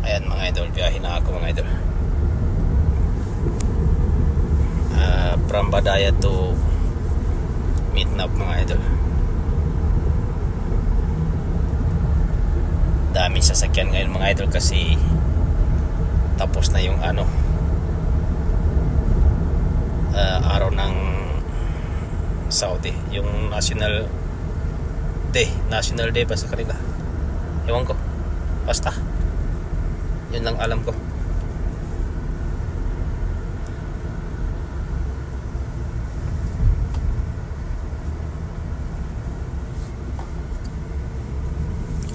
Ayan mga idol, biyahe na ako mga idol. Ah, from Badaya to Midnap mga idol. Daming sasakyan ngayon mga idol kasi tapos na yung ano ah, araw ng Saudi, yung National Day, National Day ba sa kanila? Ewan ko. Basta. Yun lang alam ko.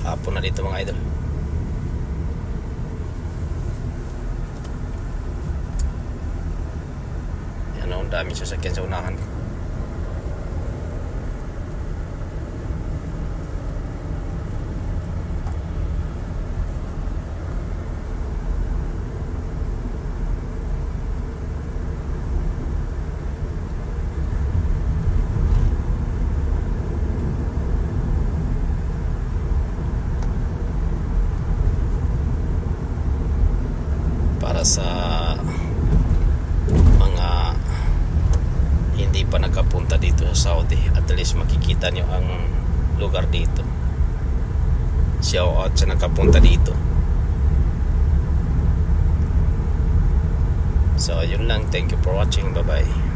Hapon na dito mga idol. Yan o, ang daming sasakyan sa unahan ko. Sa mga hindi pa nakapunta dito sa Saudi. At least makikita nyo ang lugar dito. Shout out sa nakapunta dito. So yun lang. Thank you for watching. Bye bye